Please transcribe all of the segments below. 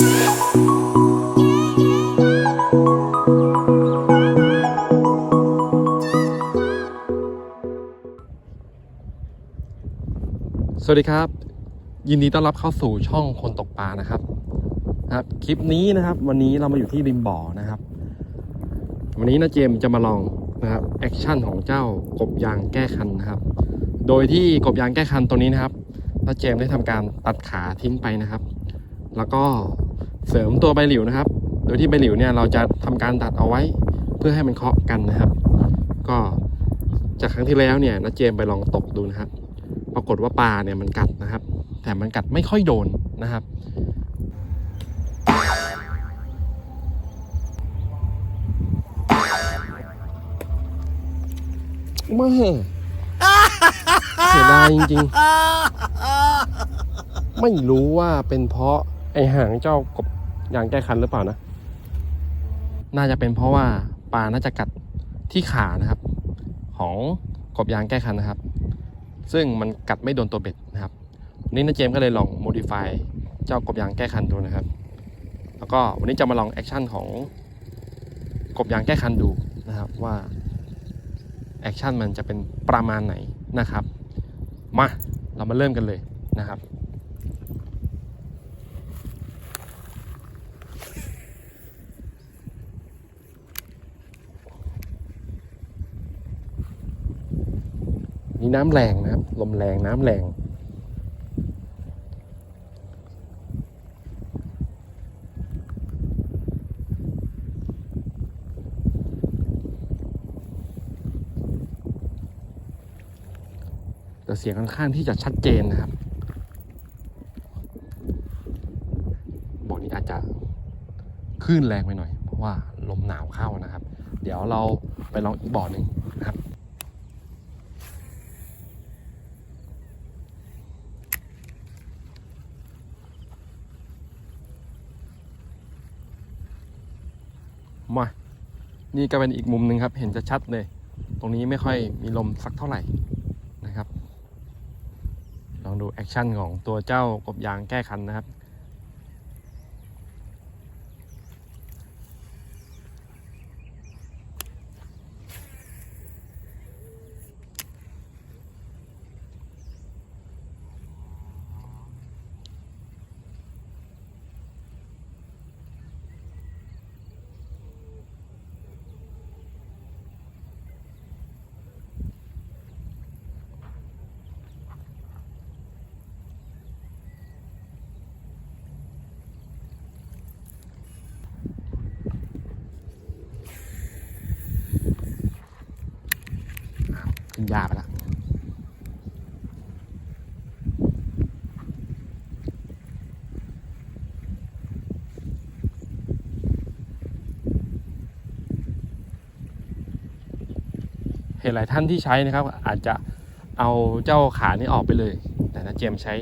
สวัสดีครับ ยินดีต้อนรับเข้าสู่ช่องคนตกปลานะครับครับ คลิปนี้นะครับ วันนี้เรามาอยู่ที่ริมบ่อนะครับ วันนี้นะเจมจะมาลองนะครับแอคชั่นของเจ้ากบยางแก้คันนะครับ โดยที่กบยางแก้คันตัวนี้นะครับนะเจมได้ทำการตัดขาทิ้งไปนะครับ แล้วก็ เสริมตัวใบหลิวนะครับ โดยที่ใบหลิวเนี่ยเราจะทำการตัดเอาไว้เพื่อให้มันเคาะกันนะครับ ก็จากครั้งที่แล้วเนี่ยนะเจมไปลองตกดูนะครับ ปรากฏว่าปลาเนี่ยมันกัดนะครับ แต่มันกัดไม่ค่อยโดนนะครับไม่เสียดายจริงๆ ไม่รู้ว่าเป็นเพราะไอหางเจ้ากบ ยางแก้คันหรือเปล่านะ น่าจะเป็นเพราะว่าปลาน่าจะกัดที่ขานะครับ ของกบยางแก้คันนะครับ ซึ่งมันกัดไม่โดนตัวเบ็ดนะครับวันนี่นะเจมส์ก็เลยลอง modify เจ้ากบยางแก้คันดูนะครับ แล้วก็วันนี้จะมาลองแอคชั่นของกบยางแก้คันดูนะครับว่าแอคชั่นมันจะเป็นประมาณไหนนะครับ มาเรามาเริ่มกันเลยนะครับ นี่น้ำแรงนะครับ ลมแรงน้ำแรง แต่เสียงค่อนข้างที่จะชัดเจนนะครับบ่อนี้อาจจะคลื่นแรงไปหน่อย เพราะว่าลมหนาวเข้านะครับ เดี๋ยวเราไปลองอีกบ่อหนึ่งนะครับ มานี่ก็เป็นอีกมุมหนึ่งครับ เห็นจะชัดเลย ตรงนี้ไม่ค่อยมีลมสักเท่าไหร่นะครับ ลองดูแอคชั่นของตัวเจ้ากบยางแก้คันนะครับ ขึ้นยาไปแล้วเห็นหลายท่านที่ใช้นะครับ อาจจะเอาเจ้าขานี้ออกไปเลย แต่นะเจมใช้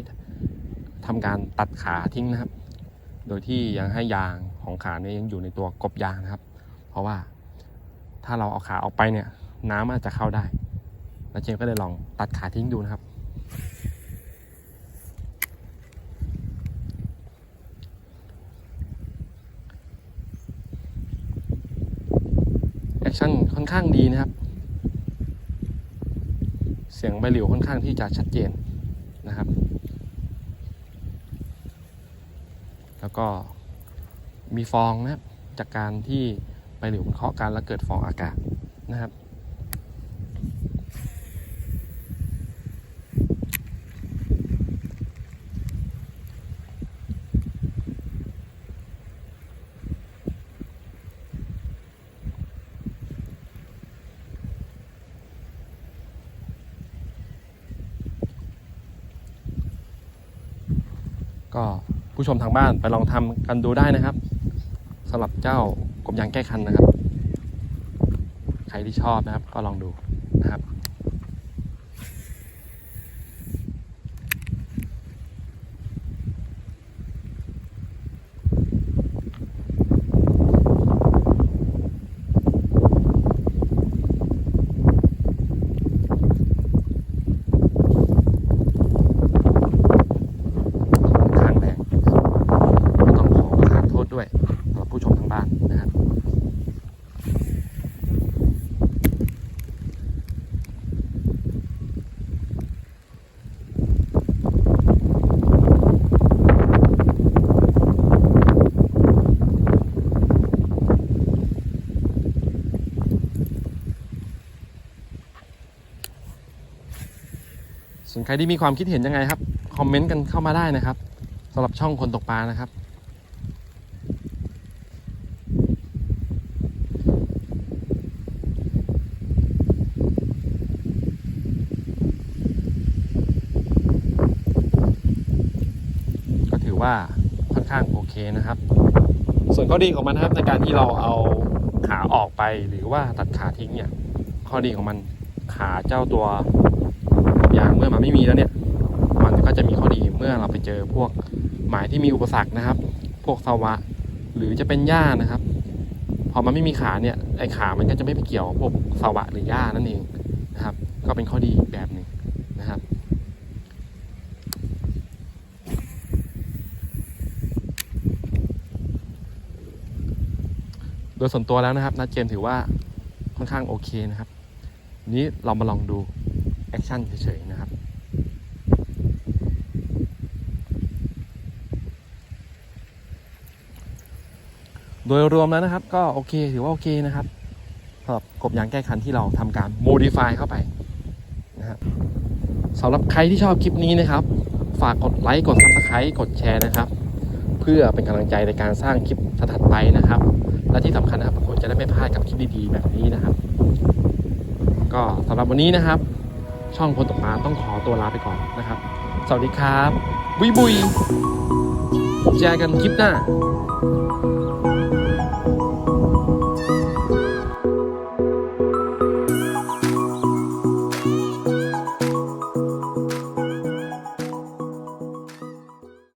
ทำการตัดขาทิ้งนะครับ โดยที่ยังให้ยางของขานี้ยังอยู่ในตัวกบยางนะครับ เพราะว่าถ้าเราเอาขาออกไปเนี่ย น้ำอาจจะเข้าได้ แล้วเจมก็เลยลองตัดขาทิ้งดูนะครับ แอคชั่นค่อนข้างดีนะครับ เสียงใบหลิวค่อนข้างที่จะชัดเจนนะครับ แล้วก็มีฟองนะครับจากการที่ใบหลิวมันเคาะกันแล้วเกิดฟองอากาศนะครับ ก็ผู้ชมทางบ้านไปลองทำกันดูได้นะครับสำหรับเจ้ากบยางแก้คันนะครับ ใครที่ชอบนะครับก็ลองดูนะครับ ค่อนข้างแรงไม่ต้องขอขา ส่วนใครที่มีความคิดเห็นยังไงครับ คอมเมนต์กันเข้ามาได้นะครับสำหรับช่องคนตกปลานะครับ ก็ถือว่าค่อนข้างโอเคนะครับ ส่วนข้อดีของมันนะครับในการที่เราเอาขาออกไปหรือว่าตัดขาทิ้งเนี่ย ข้อดีของมันขาเจ้าตัว ยางเมื่อมันไม่มีแล้วเนี่ย มันก็จะมีข้อดีเมื่อเราไปเจอพวกหมายที่มีอุปสรรคนะครับ พวกสวะ หรือจะเป็นหญ้านะครับ พอมันไม่มีขาเนี่ยไอขามันก็จะไม่ไปเกี่ยวพวกสวะหรือหญ้านั่นเองนะครับ ก็เป็นข้อดีแบบหนึ่งนะครับโดยส่วนตัวแล้วนะครับนัดเจมถือว่าค่อนข้างโอเคนะครับ นี้เรามาลองดู แอคชั่นเฉยๆนะครับ โดยรวมแล้วนะครับ ก็โอเคถือว่าโอเคนะครับสำหรับกบยางแก้คันที่เราทำการ modify เข้าไปนะครับสำหรับใครที่ชอบคลิปนี้นะครับ ฝากกดไลค์กด subscribe กดแชร์นะครับ เพื่อเป็นกำลังใจในการสร้างคลิปถัดไปนะครับ และที่สำคัญนะครับผมจะได้ไม่พลาดกับคลิปดีๆแบบนี้นะครับ ก็สำหรับวันนี้นะครับ ช่องคนตกปลาต้องขอตัวลาไปก่อนนะครับ สวัสดีครับ บุยบุยเจอกันคลิปหน้า